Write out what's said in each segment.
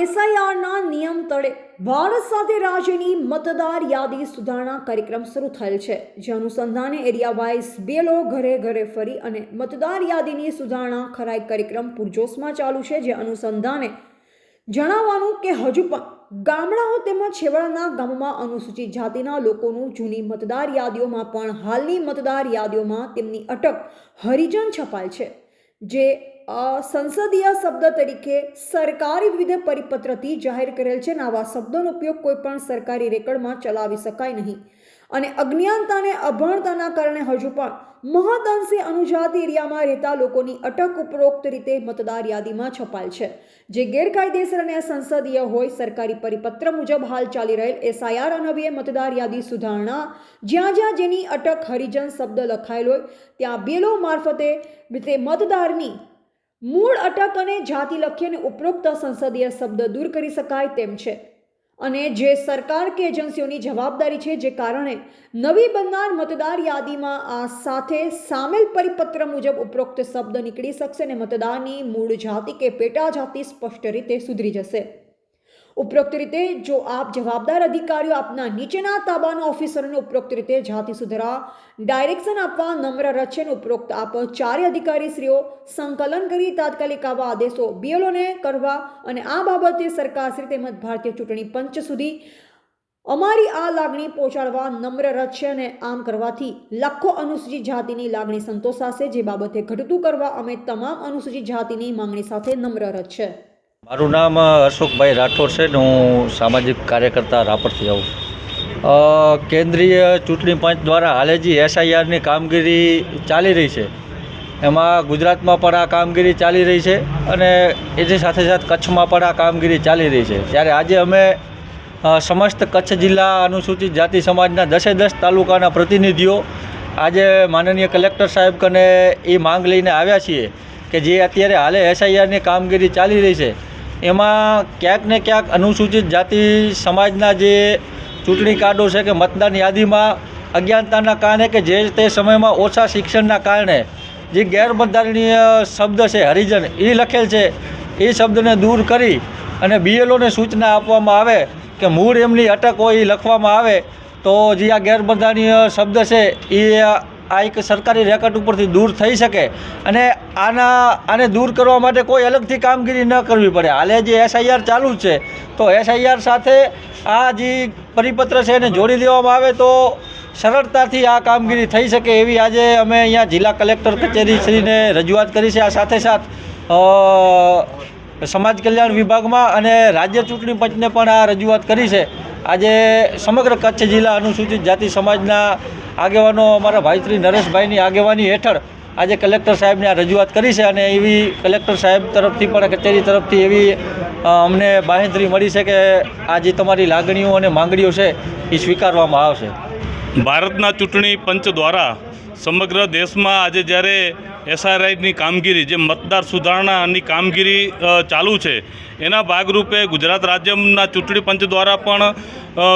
એસઆઈઆરના નિયમ તળે ભારત સાથે રાજ્યની મતદાર યાદી સુધારણા કાર્યક્રમ શરૂ થયેલ છે. જે અનુસંધાને એરિયા વાઇઝ બેલો ઘરે ઘરે ફરી અને મતદાર યાદીની સુધારણા ખરાઈ કાર્યક્રમ પૂરજોશમાં ચાલુ છે. જે અનુસંધાને જણાવવાનું કે હજુ પણ ગામડાઓ તેમજ છેવાડાના ગામમાં અનુસૂચિત જાતિના લોકોનું જૂની મતદાર યાદીઓમાં પણ હાલની મતદાર યાદીઓમાં તેમની અટક હરિજન છપાય છે. જે સંસદીય શબ્દ તરીકે સરકારી વિવિધ પરિપત્રથી જાહેર કરેલ છે અને આવા શબ્દોનો ઉપયોગ કોઈ પણ સરકારી રેકર્ડમાં ચલાવી શકાય નહીં. અને અજ્ઞાનતાને અભણતાના કારણે હજુ પણ મહદઅંશે અનુજાત એરિયામાં રહેતા લોકોની અટક ઉપરોક્ત રીતે મતદાર યાદીમાં છપાયેલ છે. જે ગેરકાયદેસર અને સંસદીય હોય સરકારી પરિપત્ર મુજબ હાલ ચાલી રહેલ એસઆઈઆર અનવીએ મતદાર યાદી સુધારણા, જ્યાં જ્યાં જેની અટક હરિજન શબ્દ લખાયેલ હોય, ત્યાં બેલો મારફતે મતદારની મૂળ અટક અને જાતિ લખી અને ઉપરોક્ત સંસદીય શબ્દ દૂર કરી શકાય તેમ છે. અને જે સરકાર કે એજન્સીઓની જવાબદારી છે જે કારણે નવી બનનાર મતદાર યાદીમાં આ સાથે સામેલ પરિપત્ર મુજબ ઉપરોક્ત શબ્દ નીકળી શકશે અને મતદારની મૂળ જાતિ કે પેટા જાતિ સ્પષ્ટ રીતે સુધરી જશે. ઉપરોક્ત રીતે જો આપ જવાબદાર અધિકારીઓ આપના નીચેના તાબાના ઓફિસરોને ઉપરોક્ત રીતે જાતિ સુધારા, ડાયરેક્શન આપવા નમ્ર રચે અને ઉપરોક્ત આપ ચારે અધિકારીશ્રીઓ સંકલન કરી તાત્કાલિક આવા આદેશો બીએલઓને કરવા અને આ બાબતે સરકારશ્રી તેમજ ભારતીય ચૂંટણી પંચ સુધી અમારી આ લાગણી પહોંચાડવા નમ્ર છે અને આમ કરવાથી લાખો અનુસૂચિત જાતિની લાગણી સંતોષાશે, જે બાબતે ઘટતું કરવા અમે તમામ અનુસૂચિત જાતિની માંગણી સાથે નમ્ર છે મારું નામ અશોકભાઈ રાઠોડ છે ને હું સામાજિક કાર્યકર્તા રાપરથી આવું છું. કેન્દ્રીય ચૂંટણી પંચ દ્વારા હાલે જે એસઆઈઆરની કામગીરી ચાલી રહી છે, એમાં ગુજરાતમાં પણ આ કામગીરી ચાલી રહી છે અને એની સાથે સાથે કચ્છમાં પણ આ કામગીરી ચાલી રહી છે. ત્યારે આજે અમે સમસ્ત કચ્છ જિલ્લા અનુસૂચિત જાતિ સમાજના દસે દસ તાલુકાના પ્રતિનિધિઓ આજે માનનીય કલેક્ટર સાહેબ કને એ માંગ લઈને આવ્યા છીએ કે જે અત્યારે હાલે એસઆઈઆરની કામગીરી ચાલી રહી છે એમાં ક્યાંક ને ક્યાંક અનુસૂચિત જાતિ સમાજના જે ચૂંટણી કાર્ડો છે કે મતદાન યાદીમાં અજ્ઞાનતાના કારણે કે જે તે સમયમાં ઓછા શિક્ષણના કારણે જે ગેરબંધારણીય શબ્દ છે, હરિજન એ લખેલ છે એ શબ્દને દૂર કરી અને બીએલઓને સૂચના આપવામાં આવે કે મૂળ એમની અટક હોય એ લખવામાં આવે તો જે આ ગેરબંધારણીય શબ્દ છે એ આ એક સરકારી રેકર્ડ ઉપરથી દૂર થઈ શકે અને આના, આને દૂર કરવા માટે કોઈ અલગથી કામગીરી ન કરવી પડે. હાલે જે એસઆઈઆર ચાલુ છે, તો એસઆઈઆર સાથે આ જે પરિપત્ર છે એને જોડી દેવામાં આવે તો સરળતાથી આ કામગીરી થઈ શકે એવી આજે અમે અહીંયા જિલ્લા કલેક્ટર કચેરી શ્રીને રજૂઆત કરી છે. આ સાથે સાથ સમાજ કલ્યાણ વિભાગમાં અને રાજ્ય ચૂંટણી પંચને પણ આ રજૂઆત કરી છે. આજે સમગ્ર કચ્છ જિલ્લા અનુસૂચિત જાતિ સમાજના આગેવાનો અમારા ભાઈશ્રી નરેશભાઈની આગેવાની હેઠળ આજે કલેક્ટર સાહેબને આ રજૂઆત કરી છે અને એવી કલેક્ટર સાહેબ તરફથી પણ કચેરી તરફથી એવી અમને બાહેંધરી મળી છે કે આ જે તમારી લાગણીઓ અને માંગણીઓ છે એ સ્વીકારવામાં આવશે. ભારતના ચૂંટણી પંચ દ્વારા સમગ્ર દેશમાં આજે જ્યારે એસઆરઆઈની કામગીરી, જે મતદાર સુધારણાની કામગીરી ચાલુ છે એના ભાગરૂપે ગુજરાત રાજ્યના ચૂંટણી પંચ દ્વારા પણ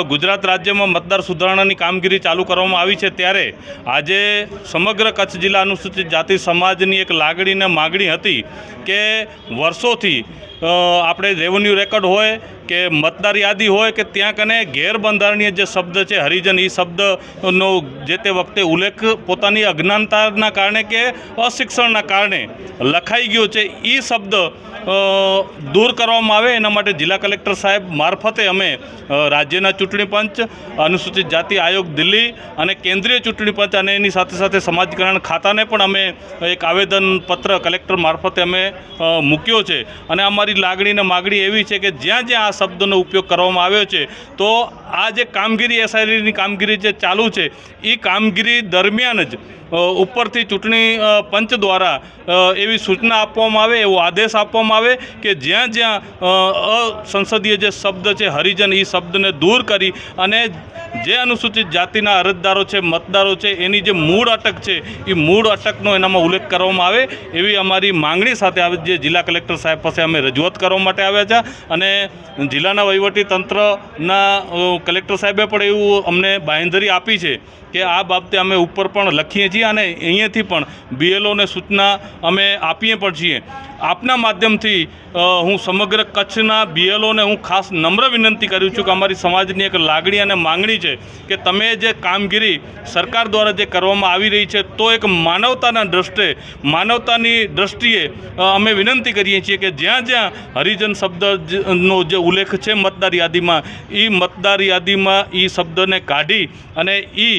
ગુજરાત રાજ્યમાં મતદાર સુધારણાની કામગીરી ચાલુ કરવામાં આવી છે. ત્યારે આજે સમગ્ર કચ્છ જિલ્લા અનુસૂચિત જાતિ સમાજની એક લાગણી અને માગણી હતી કે વર્ષોથી આપણે રેવન્યુ રેકોર્ડ હોય કે મતદાર યાદી હોય કે ત્યાં કને ગેરબંધારણીય જે શબ્દ છે, હરિજન એ શબ્દનો જે તે વખતે ઉલ્લેખ પોતાની અજ્ઞાનતાના કારણે કે અશિક્ષણના કારણે લખાઈ ગયો છે એ શબ્દ દૂર કરવામાં આવે. એના માટે જિલ્લા કલેક્ટર સાહેબ મારફતે અમે રાજ્યના ચૂંટણી પંચ, અનુસૂચિત જાતિ આયોગ દિલ્હી અને કેન્દ્રીય ચૂંટણી પંચ અને એની સાથે સાથે સમાજ કલ્યાણ ખાતાને પણ અમે એક આવેદન પત્ર કલેક્ટર મારફતે અમે મૂક્યો છે. અને અમારી લાગણી અને માગણી એવી છે કે જ્યાં જ્યાં આ શબ્દનો ઉપયોગ કરવામાં આવ્યો છે, તો આ જે કામગીરી એસઆઈડીની કામગીરી જે ચાલુ છે એ કામગીરી દરમિયાન જ ઉપરથી ચૂંટણી પંચ દ્વારા એવી સૂચના આપવામાં આવે, એવો આદેશ આપવામાં આવે કે જ્યાં જ્યાં અસંસદીય જે શબ્દ છે, હરિજન એ શબ્દને દૂર કરી અને જે અનુસૂચિત જાતિના અરજદારો છે, મતદારો છે, એની જે મૂળ અટક છે એ મૂળ અટકનો એનામાં ઉલ્લેખ કરવામાં આવે એવી અમારી માંગણી સાથે આવે જે જિલ્લા કલેક્ટર સાહેબ પાસે અમે રજૂઆત કરવા માટે આવ્યા છે અને જિલ્લાના વહીવટી તંત્રના કલેક્ટર સાહેબે પણ એવું અમને બાંહેધરી આપી છે કે આ બાબતે અમે ઉપર પણ લખીએ છીએ. અને અહીંયાથી પણ બીએલઓને સૂચના અમે આપીએ પણ છીએ. આપના માધ્યમથી હું સમગ્ર કચ્છના બીએલઓને હું ખાસ નમ્ર વિનંતી કરું છું કે અમારી સમાજની એક લાગણી અને માંગણી છે કે તમે જે કામગીરી સરકાર દ્વારા જે કરવામાં આવી રહી છે, તો એક માનવતાના દ્રષ્ટે, માનવતાની દ્રષ્ટિએ અમે વિનંતી કરીએ છીએ કે જ્યાં જ્યાં હરિજન શબ્દનો જે ઉલ્લેખ છે મતદાર યાદીમાં એ મતદાર યાદીમાં એ શબ્દને કાઢી અને એ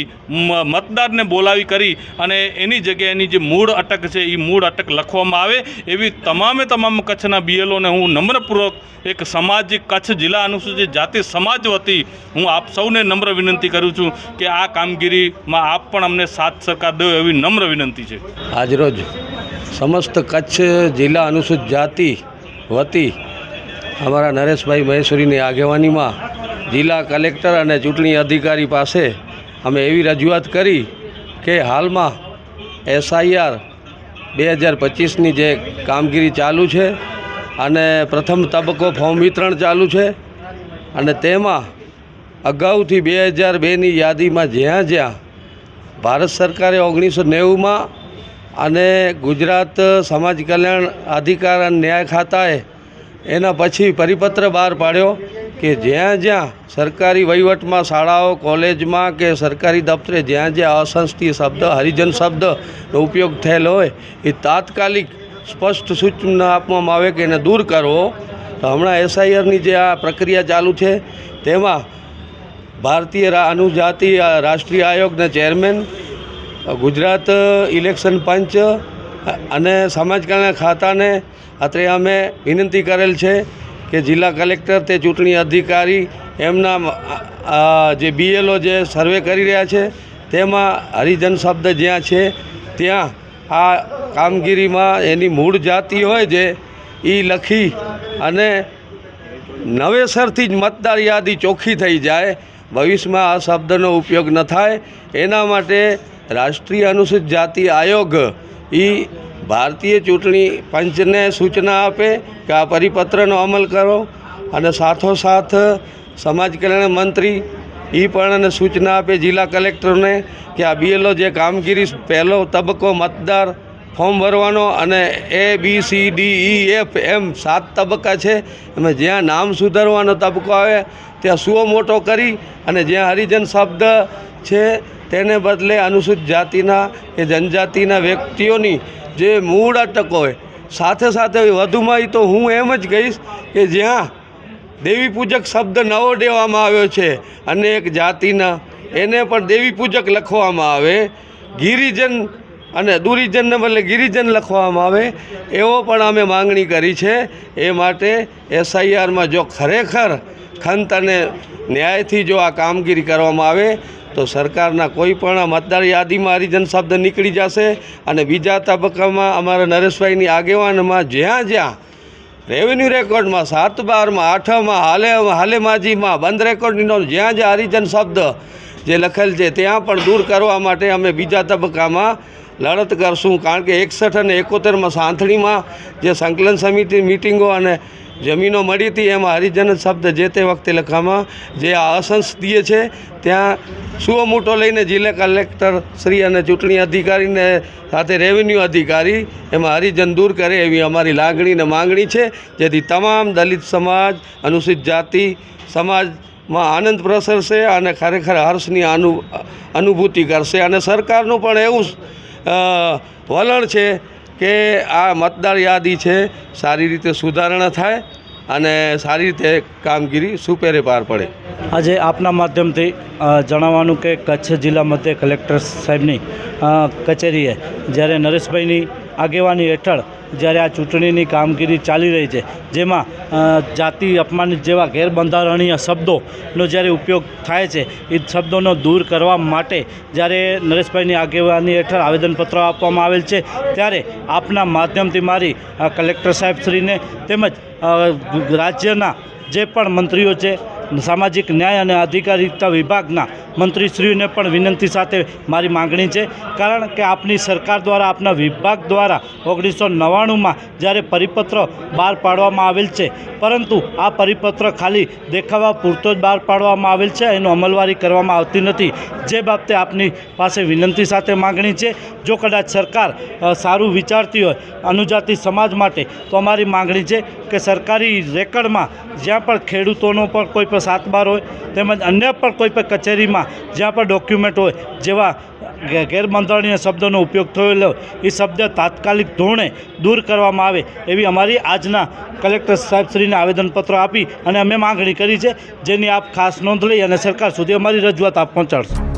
મતદારને બોલાવી કરી અને એની જગ્યાએ એની જે મૂળ અટક છે એ મૂળ અટક લખવામાં આવે એવી તમામે તમામ કચ્છના બીએલઓને હું નમ્રપૂર્વક એક સામાજિક કચ્છ જિલ્લા અનુસૂચિત જાતિ સમાજ વતી હું આપ સૌને નમ્ર વિનંતી કરું છું કે આ કામગીરીમાં આપ પણ અમને સાથ સરકાર દો એવી નમ્ર વિનંતી છે. આજરોજ સમસ્ત કચ્છ જિલ્લા અનુસૂચિત જાતિ વતી અમારા નરેશભાઈ મહેશ્વરીની આગેવાનીમાં જિલ્લા કલેક્ટર અને ચૂંટણી અધિકારી પાસે અમે એવી રજૂઆત કરી કે હાલમાં એસઆઈઆર બે હજાર પચીસની જે કામગીરી ચાલુ છે અને પ્રથમ તબક્કો ફોર્મ વિતરણ ચાલુ છે અને તેમાં અગાઉથી બે હજાર બેની યાદીમાં જ્યાં જ્યાં ભારત સરકારે ઓગણીસો નેવુંમાં અને ગુજરાત સમાજ કલ્યાણ અધિકાર અને ન્યાય ખાતાએ એના પછી પરિપત્ર બહાર પાડ્યો કે જ્યાં જ્યાં સરકારી વહીવટમાં શાળાઓ, કોલેજમાં કે સરકારી દફતરે જ્યાં જ્યાં અસંસ્થીય શબ્દ, હરિજન શબ્દનો ઉપયોગ થયેલો હોય, એ તાત્કાલિક સ્પષ્ટ સૂચના આપવામાં આવે કે એને દૂર કરવો તો હમણાં એસઆઈઆરની જે આ પ્રક્રિયા ચાલુ છે, તેમાં ભારતીય અનુજાતિ રાષ્ટ્રીય આયોગના ચેરમેન, ગુજરાત ઇલેક્શન પંચ અને સમાજ કલ્યાણ ખાતાને અત્રે અમે વિનંતી કરેલ છે કે જિલ્લા કલેક્ટર તે ચૂંટણી અધિકારી એમના જે બીએલઓ જે સર્વે કરી રહ્યા છે, તેમાં હરિજન શબ્દ જ્યાં છે, ત્યાં આ કામગીરીમાં એની મૂળ જાતિ હોય છે એ લખી અને નવેસરથી જ મતદાર યાદી ચોખ્ખી થઈ જાય, ભવિષ્યમાં આ શબ્દનો ઉપયોગ ન થાય. એના માટે રાષ્ટ્રીય અનુસૂચિત જાતિ આયોગ એ ભારતીય ચૂંટણી પંચને સૂચના આપે કે આ પરિપત્રનો અમલ કરો અને સાથોસાથ સમાજ કલ્યાણ મંત્રી એ પણ એને સૂચના આપે જિલ્લા કલેક્ટરને કે આ બીએલઓ જે કામગીરી પહેલો તબક્કો મતદાર ફોર્મ ભરવાનો અને A B C D E F M સાત તબક્કા છે. એમાં જ્યાં નામ સુધારવાનો તબક્કો આવે, ત્યાં સુઓ મોટો કરી અને જ્યાં હરિજન શબ્દ છે તેને બદલે અનુસૂચિત જાતિના કે જનજાતિના વ્યક્તિઓની જે મૂળ અટક હોય, સાથે સાથે વધુમાં તો હું એમ જ કહીશ કે જ્યાં દેવી પૂજક શબ્દ નવો દેવામાં આવ્યો છે, અને એક જાતિના એને પણ દેવી પૂજક લખવામાં આવે, ગિરિજન અને દુરીજનને બદલે ગિરિજન લખવામાં આવે, એવો પણ અમે માંગણી કરી છે. એ માટે એસઆઈઆરમાં જો ખરેખર ખંત અને ન્યાયથી જો આ કામગીરી કરવામાં આવે તો સરકારના કોઈ પણ મતદાર યાદીમાં હરિજન શબ્દ નીકળી જશે અને બીજા તબક્કામાં અમારા નરેશભાઈની આગેવાનમાં જ્યાં જ્યાં રેવન્યુ રેકોર્ડમાં સાત બારમાં, આઠમાં, હાલે હાલેમાજીમાં બંધ રેકોર્ડનો જ્યાં જ્યાં હરિજન શબ્દ જે લખેલ છે ત્યાં પણ દૂર કરવા માટે અમે બીજા તબક્કામાં લડત કરશું. કારણ કે એકસઠ અને એકોતેરમાં સાંથણીમાં જે સંકલન સમિતિ મિટિંગો અને જમીનો મળી હતી, એમાં હરિજન શબ્દ જે તે વખતે લખવામાં જે આ અસંસદીય છે, ત્યાં સુઓ મોટો લઈને જિલ્લા કલેક્ટર શ્રી અને ચૂંટણી અધિકારીને સાથે રેવન્યુ અધિકારી એમાં હરિજન દૂર કરે એવી અમારી લાગણી અને માંગણી છે. જેથી તમામ દલિત સમાજ, અનુસૂચિત જાતિ સમાજમાં આનંદ પ્રસરશે અને ખરેખર હર્ષની અનુ, અનુભૂતિ કરશે. અને સરકારનું પણ એવું વલણ છે કે આ મતદાર યાદી છે, સારી રીતે સુધારણા થાય અને સારી રીતે કામગીરી સુપેરે પાર પડે. આજે આપના માધ્યમથી જણાવવાનું કે કચ્છ જિલ્લા મધ્ય કલેક્ટર સાહેબની કચેરીએ જ્યારે નરેશભાઈની આગેવાની હેઠળ જ્યારે આ ચૂંટણીની કામગીરી ચાલી રહી છે, જેમાં જાતિ અપમાનિત જેવા ગેરબંધારણીય શબ્દોનો જ્યારે ઉપયોગ થાય છે, એ શબ્દોનો દૂર કરવા માટે જ્યારે નરેશભાઈની આગેવાની હેઠળ આવેદનપત્ર આપવામાં આવેલ છે, ત્યારે આપના માધ્યમથી મારી કલેક્ટર સાહેબશ્રીને તેમજ રાજ્યના જે પણ મંત્રીઓ છે, સામાજિક ન્યાય અને અધિકારિતા વિભાગના મંત્રીશ્રીઓને પણ વિનંતી સાથે મારી માંગણી છે. કારણ કે આપની સરકાર દ્વારા, આપના વિભાગ દ્વારા ઓગણીસો નવ્વાણુંમાં જ્યારે પરિપત્ર બહાર પાડવામાં આવેલ છે, પરંતુ આ પરિપત્ર ખાલી દેખાવા પૂરતો જ બહાર પાડવામાં આવેલ છે, એનું અમલવારી કરવામાં આવતી નથી. જે બાબતે આપની પાસે વિનંતી સાથે માંગણી છે, જો કદાચ સરકાર સારું વિચારતી હોય અનુજાતિ સમાજ માટે, તો અમારી માંગણી છે કે સરકારી રેકર્ડમાં જ્યાં પણ ખેડૂતોનો પણ કોઈ પણ સાતબાર હોય, તેમજ અન્ય પણ કોઈ પણ કચેરીમાં જ્યાં પણ ડોક્યુમેન્ટ હોય, જેવા ગેરબંધારણીય શબ્દોનો ઉપયોગ થયેલો, એ શબ્દ તાત્કાલિક ધોરણે દૂર કરવામાં આવે એવી અમારી આજના કલેક્ટર સાહેબશ્રીને આવેદનપત્ર આપી અને અમે માગણી કરી છે, જેની આપ ખાસ નોંધ લઈ અને સરકાર સુધી અમારી રજૂઆત આપ પહોંચાડશો.